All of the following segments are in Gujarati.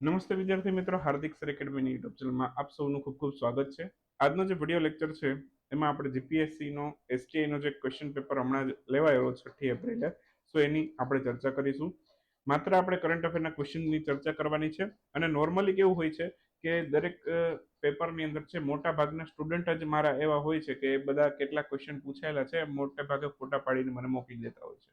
નમસ્તે વિદ્યાર્થી મિત્રો, હાર્દિક સર એકેડમીની યુટ્યુબ ચેનલમાં આપ સૌનું ખૂબ ખૂબ સ્વાગત છે. આજનો જે વીડિયો લેક્ચર છે, એમાં આપણે જીપીએસસીનો એસટીઆઈનો જે ક્વેશ્ચન પેપર હમણાં જ લેવાયો છઠ્ઠી એપ્રિલે. સો એની આપણે ચર્ચા કરીશું. માત્ર આપણે કરંટ અફેરના ક્વેશ્ચનની ચર્ચા કરવાની છે અને નોર્મલી કેવું હોય છે કે દરેક પેપરની અંદર છે, મોટા ભાગના સ્ટુડન્ટ જ મારા એવા હોય છે કે બધા કેટલા ક્વેશ્ચન પૂછાયેલા છે, મોટે ભાગે ફોટા પાડીને મને મોકલી દેતા હોય છે.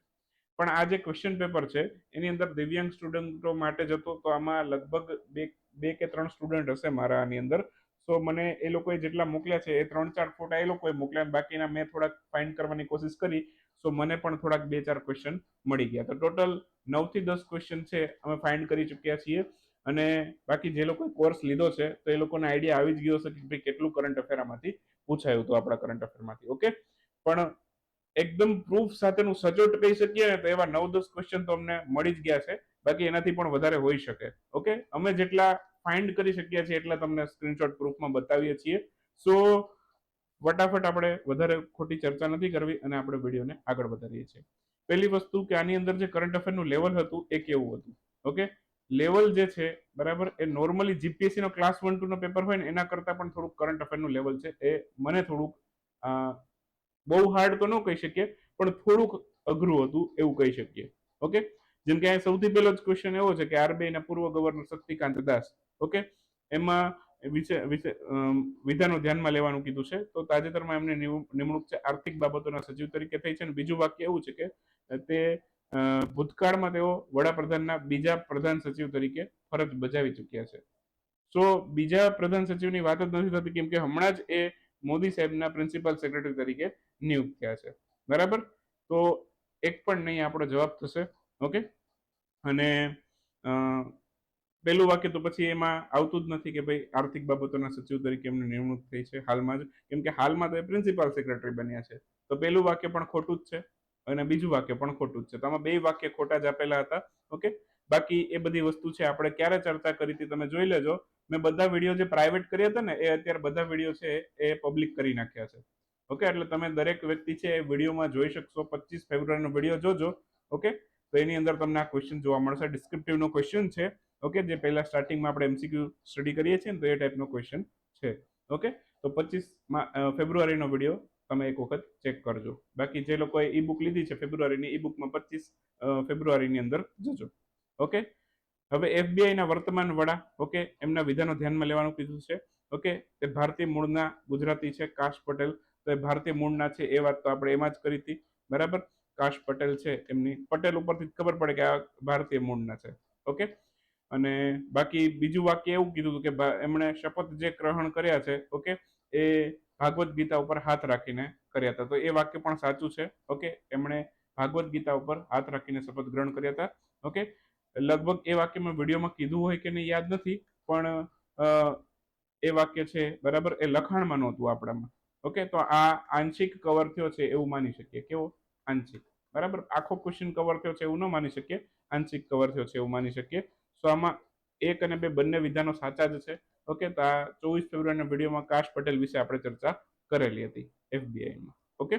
પણ આ જે ક્વેશ્ચન પેપર છે, એની અંદર દિવ્યાંગ સ્ટુડન્ટો માટે જતો તો આમાં લગભગ બે બે કે ત્રણ સ્ટુડન્ટ હશે મારા આની અંદર. સો મને એ લોકોએ જેટલા મોકલ્યા છે, એ ત્રણ ચાર ફોટા એ લોકોએ મોકલ્યા બાકીના મેં થોડાક ફાઇન્ડ કરવાની કોશિશ કરી. સો મને પણ થોડાક બે ચાર ક્વેશ્ચન મળી ગયા. તો ટોટલ નવથી દસ ક્વેશ્ચન છે, અમે ફાઇન્ડ કરી ચૂક્યા છીએ. અને બાકી જે લોકોએ કોર્સ લીધો છે, તો એ લોકોને આઈડિયા આવી જ ગયો હશે કે ભાઈ કેટલું કરંટ અફેર આમાંથી પૂછાયું હતું આપણા કરંટ અફેરમાંથી ઓકે પણ એકદમ પ્રૂફ સાથેનું સચોટ કહી શકીએ ને તો એવા નવ દસ ક્વેશ્ચન તો અમને મળી જ ગયા છે. બાકી એનાથી પણ વધારે હોઈ શકે. ઓકે અમે જેટલા ફાઇન્ડ કરી શકીએ છીએ એટલા તમને સ્ક્રીનશોટ પ્રૂફમાં બતાવીએ છીએ. સો ફટાફટ આપણે વધારે ખોટી ચર્ચા નથી કરવી અને આપણે વિડીયોને આગળ વધારીએ છીએ. પહેલી વસ્તુ કે આની અંદર જે કરંટ અફેરનું લેવલ હતું એ કેવું હતું? ઓકે લેવલ જે છે, બરાબર, એ નોર્મલી જીપીએસસી નો ક્લાસ વન ટુ નો પેપર હોય ને એના કરતાં પણ થોડુંક કરંટ અફેરનું લેવલ છે. એ મને થોડુંક બહુ હાર્ડ તો ન કહી શકીએ, પણ થોડુંક અઘરું હતું એવું કહી શકીએ. ઓકે જેમ કે સૌથી પહેલો જ ક્વેશ્ચન એવો છે કે આરબીઆઈના પૂર્વ ગવર્નર શક્તિકાંત દાસ. ઓકે એમાં વિશે વિશે વિધાનો ધ્યાનમાં લેવાનું કીધું છે. તો તાજેતરમાં એમને નિમણૂક છે આર્થિક બાબતોના સચિવ તરીકે થઈ છે અને બીજું વાક્ય એવું છે કે તે ભૂતકાળમાં તેઓ વડાપ્રધાનના બીજા પ્રધાન સચિવ તરીકે ફરજ બજાવી ચૂક્યા છે. સો બીજા પ્રધાન સચિવની વાત જ નથી થતી કેમ કે હમણાં જ એ મોદી સાહેબના પ્રિન્સિપલ સેક્રેટરી તરીકે નિયુક્ત થયા છે. બરાબર? તો એક પણ નહીં, આપણો જવાબ થશે. ઓકે? અને પહેલું વાક્ય તો પછી એમાં આવતું જ નથી કે ભાઈ આર્થિક બાબતોના સચિવ તરીકે એમની નિમણૂક થઈ છે હાલમાં જ. કેમ કે હાલમાં તો એ પ્રિન્સિપાલ સેક્રેટરી બન્યા છે. તો પહેલું વાક્ય પણ ખોટું જ છે અને બીજું વાક્ય પણ ખોટું જ છે. તો આમાં બે વાક્ય ખોટા જ આપેલા હતા. ઓકે? બાકી એ બધી વસ્તુ છે, આપણે ક્યારે ચર્ચા કરી હતી તમે જોઈ લેજો. મેં બધા વીડિયો જે પ્રાઇવેટ કર્યા હતા ને, એ અત્યારે બધા વીડિયો છે એ પબ્લિક કરી નાખ્યા છે. ઓકે, એટલે તમે દરેક વ્યક્તિ છે એ વિડીયોમાં જોઈ શકશો. પચીસ ફેબ્રુઆરીનો વીડિયો જોજો, ઓકે? તો એની અંદર તમને આ ક્વેશ્ચન જોવા મળશે. ડિસ્ક્રિપ્ટિવનો ક્વેશ્ચન છે, ઓકે? જે પહેલા સ્ટાર્ટિંગમાં આપણે એમસીક્યુ સ્ટડી કરીએ છીએ ને, તો એ ટાઈપનો ક્વેશ્ચન છે, ઓકે? તો પચીસ ફેબ્રુઆરીનો વીડિયો તમે એક વખત ચેક કરજો. બાકી જે લોકોએ ઈ બુક લીધી છે ફેબ્રુઆરીની ઈ બુકમાં પચીસ ફેબ્રુઆરીની અંદર જોજો, ઓકે? હવે એફબીઆઈના વર્તમાન વડા, ઓકે? એમના વિધાનો ધ્યાનમાં લેવાનું કીધું છે, ઓકે? તે ભારતીય મૂળના ગુજરાતી છે, કાશ પટેલ. તો એ ભારતીય મૂળના છે, એ વાત તો આપણે એમાં જ કરી હતી. બરાબર? કાશ પટેલ છે, એમની પટેલ ઉપરથી ખબર પડે કે આ ભારતીય મૂળના છે. ઓકે? અને બાકી બીજું વાક્ય એવું કીધું હતું કે એમણે શપથ જે ગ્રહણ કર્યા છે, ઓકે, એ ભાગવત ગીતા ઉપર હાથ રાખીને કર્યા હતા. તો એ વાક્ય પણ સાચું છે, ઓકે? એમણે ભાગવત ગીતા ઉપર હાથ રાખીને શપથ ગ્રહણ કર્યા હતા, ઓકે? લગભગ એ વાક્ય મેં વિડીયોમાં કીધું હોય કે નહીં યાદ નથી, પણ એ વાક્ય છે, બરાબર? એ લખાણમાં નહોતું આપણામાં. ઓકે, તો આ આંશિક કવર થયો છે એવું માની શકીએ. કેવો? આંશિક. બરાબર? આખો ક્વેશ્ચન કવર થયો છે એવું ન માની શકીએ. આંશિક કવર થયો છે એવું માની શકીએ. સો આમાં એક અને બે બંને વિધાનો સાચા જ છે. ઓકે, તો આ ચોવીસ ફેબ્રુઆરીના વિડીયોમાં કાશ પટેલ વિશે આપણે ચર્ચા કરેલી હતી એફબીઆઈમાં ઓકે?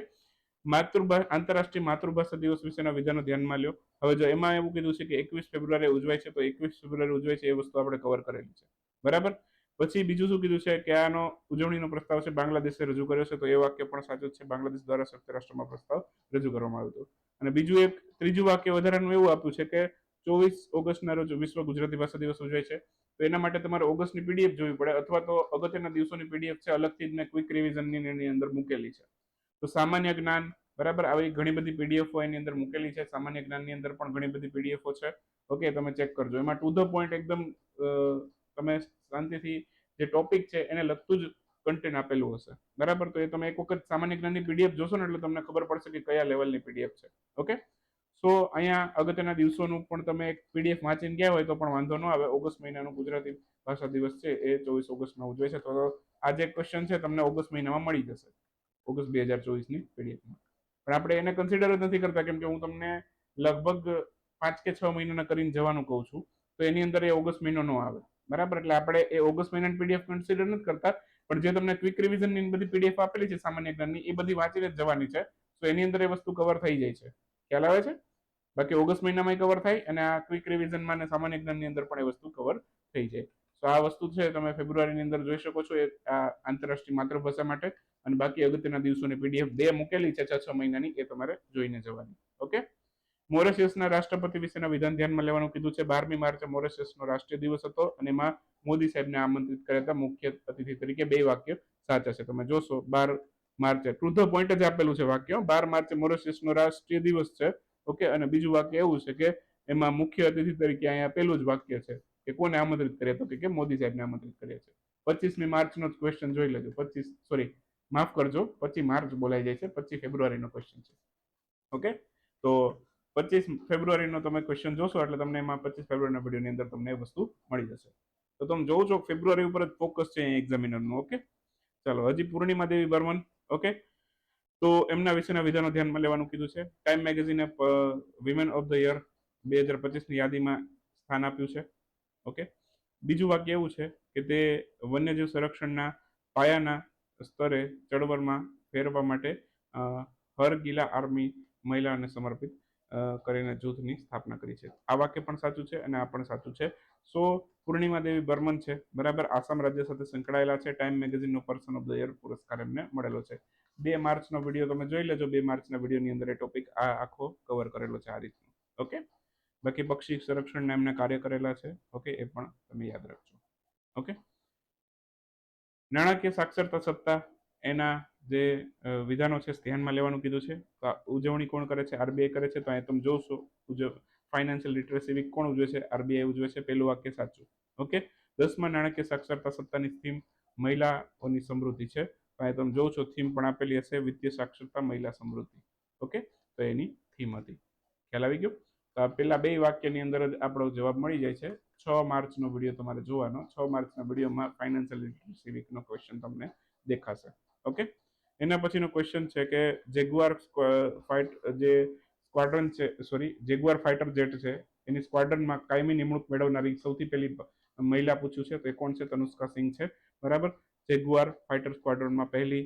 માતૃભાષા આંતરરાષ્ટ્રીય માતૃભાષા દિવસ વિશેના વિધાનો ધ્યાનમાં લ્યો. હવે જો એમાં એવું કીધું છે કે એકવીસ ફેબ્રુઆરી ઉજવાય છે, તો એકવીસ ફેબ્રુઆરી ઉજવાય છે એ વસ્તુ આપણે કવર કરેલી છે. બરાબર? પછી બીજું શું કીધું છે કે આનો ઉજવણીનો પ્રસ્તાવ છે, બાંગ્લાદેશે રજૂ કર્યો છે, તો એ વાક્ય પણ સાચું છે. બાંગ્લાદેશ દ્વારા સંયુક્ત રાષ્ટ્રમાં પ્રસ્તાવ રજૂ કરવામાં આવ્યો હતો. અને બીજું એક, ત્રીજું વાક્ય વધારાનું એવું આપ્યું છે કે ચોવીસ ઓગસ્ટના રોજ વિશ્વ ગુજરાતી ભાષા દિવસ ઉજવાય છે. તો એના માટે તમારે ઓગસ્ટની પીડીએફ જોવી પડે અથવા તો અગત્યના દિવસોની પીડીએફ છે, અલગથી જ ને ક્વિક રિવિઝનની એની અંદર મૂકેલી છે. તો સામાન્ય જ્ઞાન, બરાબર? આવી ઘણી બધી પીડીએફઓ એની અંદર મૂકેલી છે. સામાન્ય જ્ઞાનની અંદર પણ ઘણી બધી પીડીએફો છે. ઓકે, તમે ચેક કરજો. એમાં ટુ ધ પોઈન્ટ એકદમ તમે શાંતિથી જે ટોપિક છે એને લગતું જ કન્ટેન્ટ આપેલું હશે. બરાબર? તો એ તમે એક વખત સામાન્ય જ્ઞાનની પીડીએફ જોશો ને એટલે તમને ખબર પડશે કે કયા લેવલની પીડીએફ છે. ઓકે સો અહીંયા અગત્યના દિવસોનું પણ તમે એક પીડીએફ વાંચીને ગયા હોય તો પણ વાંધો ન આવે. ઓગસ્ટ મહિનાનું ગુજરાતી ભાષા દિવસ છે. એ ચોવીસ ઓગસ્ટમાં ઉજવે છે. તો આ જે ક્વેશ્ચન છે, તમને ઓગસ્ટ મહિનામાં મળી જશે. ઓગસ્ટ બે હજાર ચોવીસની પીડીએફમાં પણ આપણે એને કન્સિડર જ નથી કરતા. કેમ કે હું તમને લગભગ પાંચ કે છ મહિનાના કરીને જવાનું કહું છું. તો એની અંદર એ ઓગસ્ટ મહિનો આવે. બરાબર? એટલે આપણે એ ઓગસ્ટ મહિનાની પીડીએફ કન્સિડર નથી કરતા, પણ જે તમને ક્વિક રિવિઝનની બધી પીડીએફ આપેલી છે, સામાન્ય જ્ઞાનની, એ બધી વાંચીને જવાની છે. તો એની અંદર એ વસ્તુ કવર થઈ જાય છે. ખ્યાલ આવે છે? બાકી ઓગસ્ટ મહિનામાં કવર થાય અને આ ક્વિક રિવિઝનમાં અને સામાન્ય જ્ઞાનની અંદર પણ એ વસ્તુ કવર થઈ જાય. તો આ વસ્તુ છે, તમે ફેબ્રુઆરીની અંદર જોઈ શકો છો, એ આ આંતરરાષ્ટ્રીય માતૃભાષા માટે અને બાકી અગત્યના દિવસોની પીડીએફ બે મૂકેલી છે છ છ મહિનાની, એ તમારે જોઈને જવાની. ઓકે? મોરેશિયસના રાષ્ટ્રપતિ વિશેના વિધાન ધ્યાનમાં લેવાનું કીધું છે. બારમી માર્ચે મોરેશિયસનો રાષ્ટ્રીય દિવસ હતો અને એમાં મોદી સાહેબને આમંત્રિત કર્યા હતા. મુખ્ય અતિથિ તરીકે બે વાક્ય સાચા છે. તમે જોશો, બાર માર્ચે ટુ ધ પોઈન્ટ જ આપેલું છે વાક્ય. બાર માર્ચે મોરેશિયસનો રાષ્ટ્રીય દિવસ છે. ઓકે, અને બીજું વાક્ય એવું છે કે એમાં મુખ્ય અતિથિ તરીકે અહીંયા પેલું જ વાક્ય છે કે કોને આમંત્રિત કર્યા તો કે મોદી સાહેબને આમંત્રિત કર્યા છે. પચીસમી માર્ચનો જ ક્વેશ્ચન જોઈ લેજો. પચીસ સોરી માફ કરજો. પચીસ માર્ચ બોલાઈ જાય છે. પચીસ ફેબ્રુઆરીનો ક્વેશ્ચન છે. ઓકે, તો પચીસ ફેબ્રુઆરીનો તમે ક્વેશ્ચન જોશો, એટલે તમને એમાં પચીસ ફેબ્રુઆરીના વિડીયોની અંદર તમને એ વસ્તુ મળી જશે. તો તમે જોવો છો, ફેબ્રુઆરી ઉપર જ ફોકસ છે એક્ઝામિનરનું ઓકે ચાલો, હજી પૂર્ણિમા દેવી બર્મન ઓકે તો એમના વિશેના વિધાનો ધ્યાનમાં લેવાનું કીધું છે. ટાઈમ મેગેઝિને વિમેન ઓફ ધ યર બે હજાર પચીસની યાદીમાં સ્થાન આપ્યું છે ઓકે બીજું વાક્ય એવું છે કે તે વન્યજીવ સંરક્ષણના પાયાના સ્તરે ચળવળમાં ફેરવવા માટે હર ગીલા આર્મી મહિલાને સમર્પિત કરીને જૂથની સ્થાપના કરી છે. આ વાક્ય પણ સાચું છે અને આ પણ સાચું છે. સો, પૂર્ણિમા દેવી બર્મન છે. બરાબર? આસામ રાજ્ય સાથે સંકળાયેલા છે. ટાઈમ મેગેઝિનનો પર્સન ઓફ ધ યર પુરસ્કાર એમને મળેલો છે. બે માર્ચનો વીડિયો તમે જોઈ લેજો. બે માર્ચના વિડીયોની અંદર એ ટોપિક આ આખો કવર કરેલો છે આ રીતનું. ઓકે બાકી પક્ષી સંરક્ષણના એમને કાર્ય કરેલા છે. ઓકે એ પણ તમે યાદ રાખજો. ઓકે નાણાકીય સાક્ષરતા સત્તા એના જે વિધાનો છે ધ્યાનમાં લેવાનું કીધું છે. ઉજવણી કોણ કરે છે? આરબીઆઈ કરે છે. તો અહીંયા તમે જોશો ઉજવ ફાઇનાન્શિયલ લિટરેસી વીક કોણ ઉજવે છે? આરબીઆઈ ઉજવે છે. પહેલું વાક્ય સાચું. ઓકે? દસમા નાણાકીય સાક્ષરતા સત્તાની થીમ મહિલાઓની સમૃદ્ધિ છે. તો અહીંયા તમે જોવો છો થીમ પણ આપેલી હશે. વિત્તીય સાક્ષરતા, મહિલા સમૃદ્ધિ. ઓકે? તો એની થીમ હતી. ખ્યાલ આવી ગયો? તો આ પેલા બે વાક્યની અંદર જ આપણો જવાબ મળી જાય છે. છ માર્ચનો વીડિયો તમારે જોવાનો. છ માર્ચના વિડીયોમાં ફાઇનાન્શિયલ લિટરસી વીકનો ક્વેશ્ચન તમને દેખાશે. ઓકે? એના પછીનો ક્વેશ્ચન છે કે જેગુઆર ફાઇટ જે સ્ક્વાડ્રન છે સોરી જેગુઆર ફાઇટર જેટ છે, એની સ્ક્વાડ્રનમાં કાયમી નિમણૂક મેળવનારી સૌથી પહેલી મહિલા પૂછ્યું છે, તો એ કોણ છે? તનુષ્કા સિંહ છે. બરાબર? જેગુઆર ફાઇટર સ્ક્વાડ્રનમાં પહેલી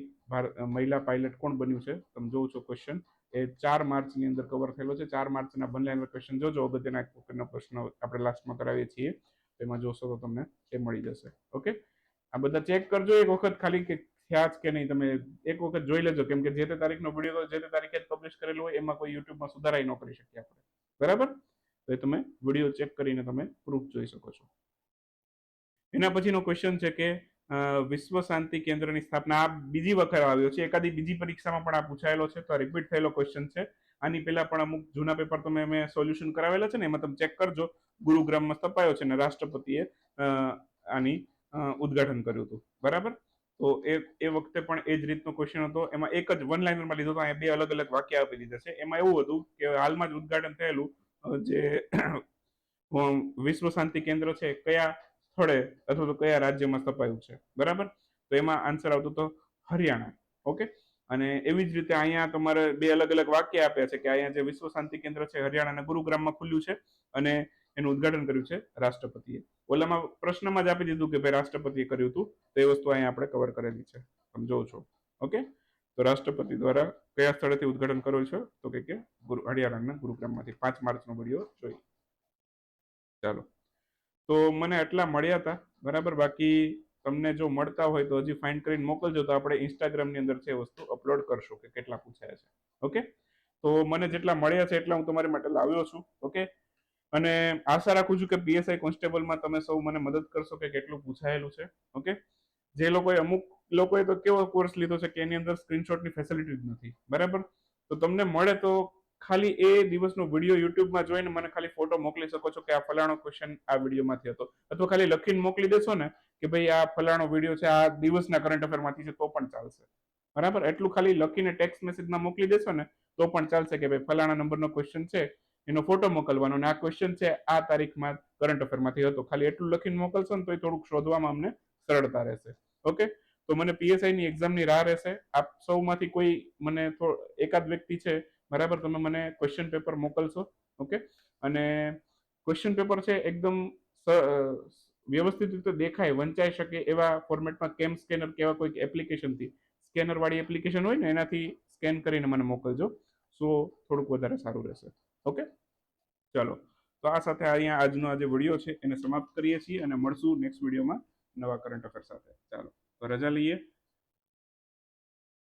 મહિલા પાયલટ કોણ બન્યું છે? તમે જોવો છો ક્વેશ્ચન એ ચાર માર્ચની અંદર કવર થયેલો છે. ચાર માર્ચના બંને ક્વેશ્ચન જોજો. અગત્યના એક પ્રશ્ન આપણે લાસ્ટમાં કરાવીએ છીએ. તેમાં જોશો તો તમને એ મળી જશે. ઓકે આ બધા ચેક કરજો. એક વખત ખાલી કે થયા જ કે નહીં, તમે એક વખત જોઈ લેજો, કેમ કે જે તે તારીખનો વીડિયો જે તે તારીખે જ પબ્લિશ કરેલો હોય, એમાં કોઈ યુટ્યુબમાં સુધારાઈ ન કરી શકીએ આપણે. બરાબર? તો એ તમે વીડિયો ચેક કરીને તમે પ્રૂફ જોઈ શકો છો. એના પછીનો ક્વેશ્ચન છે કે વિશ્વ શાંતિ કેન્દ્રની સ્થાપના આ બીજી વખત આવ્યો છે, એકાદી બીજી પરીક્ષામાં પણ આ પૂછાયેલો છે, તો રિપીટ થયેલો ક્વેશ્ચન છે. આની પહેલા પણ અમુક જૂના પેપર તમે મેં સોલ્યુશન કરાવેલા છે ને, એમાં તમે ચેક કરજો. ગુરુગ્રામમાં સ્થપાયો છે અને રાષ્ટ્રપતિએ આની ઉદ્ઘાટન કર્યું હતું. બરાબર? તો એ એ વખતે પણ એ જ રીતનો ક્વેશ્ચન હતો. એમાં એક જ વન લાઇનરમાં લીધો હતો. અહીંયા બે અલગ અલગ વાક્ય આપી દીધા છે. એમાં એવું હતું કે હાલમાં જ ઉદ્ઘાટન થયેલું જે વિશ્વ શાંતિ કેન્દ્ર છે, કયા સ્થળે અથવા તો કયા રાજ્યમાં સ્થપાયું છે. બરાબર? તો એમાં આન્સર આવતો હતો હરિયાણા. ઓકે? અને એવી જ રીતે અહીંયા તમારે બે અલગ અલગ વાક્ય આપ્યા છે કે અહીંયા જે વિશ્વ શાંતિ કેન્દ્ર છે, હરિયાણાના ગુરુગ્રામમાં ખુલ્યું છે અને એનું ઉદ્ઘાટન કર્યું છે રાષ્ટ્રપતિએ. ઓલામાં પ્રશ્નમાં જ આપી દીધું કે ભાઈ રાષ્ટ્રપતિએ કર્યું હતું, તો એ વસ્તુ અહીંયા આપણે કવર કરેલી છે. તમે જોવો છો. ઓકે? તો રાષ્ટ્રપતિ દ્વારા કયા સ્થળેથી ઉદ્ઘાટન કર્યો છે? તો કે કે ગુરુ હરિયાણાના ગુરુગ્રામમાંથી. પાંચ માર્ચનો વીડિયો જોઈ. ચાલો. તો મને આટલા મળ્યા હતા, બરાબર? બાકી તમને જો મળતા હોય તો હજી ફાઇન્ડ કરીને મોકલજો, તો આપણે ઇન્સ્ટાગ્રામની અંદર છે વસ્તુ અપલોડ કરશું કે કેટલા પૂછાયા છે. ઓકે? તો મને જેટલા મળ્યા છે એટલા હું તમારી માટે લાવ્યો છું. ઓકે? અને આશા રાખું છું કે પીએસઆઈ કોન્સ્ટેબલમાં તમે સૌ મને મદદ કરશો કે કેટલું પૂછાયેલું છે, ઓકે? જે લોકોએ અમુક લોકોએ તો કેવો કોર્સ લીધો છે કે એની અંદર સ્ક્રીનશોટની ફેસિલિટી જ નથી, બરાબર? તો તમને મળે તો ખાલી એ દિવસનો વીડિયો યુટ્યુબમાં જોઈને મને ખાલી ફોટો મોકલી શકો છો કે આ ફલાણો ક્વેશ્ચન આ વિડીયોમાંથી હતો. અથવા ખાલી લખીને મોકલી દેશો ને કે ભાઈ આ ફલાણો વીડિયો છે, આ દિવસના કરંટ અફેરમાંથી છે તો પણ ચાલશે. બરાબર? એટલું ખાલી લખીને ટેક્સ્ટ મેસેજમાં મોકલી દેશો ને તો પણ ચાલશે કે ભાઈ ફલાણા નંબરનો ક્વેશ્ચન છે એનો ફોટો મોકલવાનો અને આ ક્વેશ્ચન છે આ તારીખમાં કરંટ અફેરમાંથી હતો. ખાલી એટલું લખીને મોકલશો ને તો એ થોડુંક શોધવામાં અમને સરળતા રહેશે. ઓકે તો મને પીએસઆઈ ની એક્ઝામની રાહ રહેશે. આપ સૌમાંથી કોઈ મને એકાદ વ્યક્તિ છે, બરાબર, તમે મને ક્વેશ્ચન પેપર મોકલશો. ઓકે અને ક્વેશ્ચન પેપર છે એકદમ વ્યવસ્થિત રીતે દેખાય, વંચાઈ શકે એવા ફોર્મેટમાં કેમ સ્કેનર કેવા કોઈક એપ્લિકેશનથી સ્કેનર વાળી એપ્લિકેશન હોય ને, એનાથી સ્કેન કરીને મને મોકલજો. સો થોડુંક વધારે સારું રહેશે. ઓકે? ચાલો. તો આ સાથે અહીંયા આજનો આ જે વીડિયો છે એને સમાપ્ત કરીએ છીએ અને મળશું નેક્સ્ટ વિડીયોમાં નવા કરંટ અફેર સાથે. ચાલો. રજા લઈએ.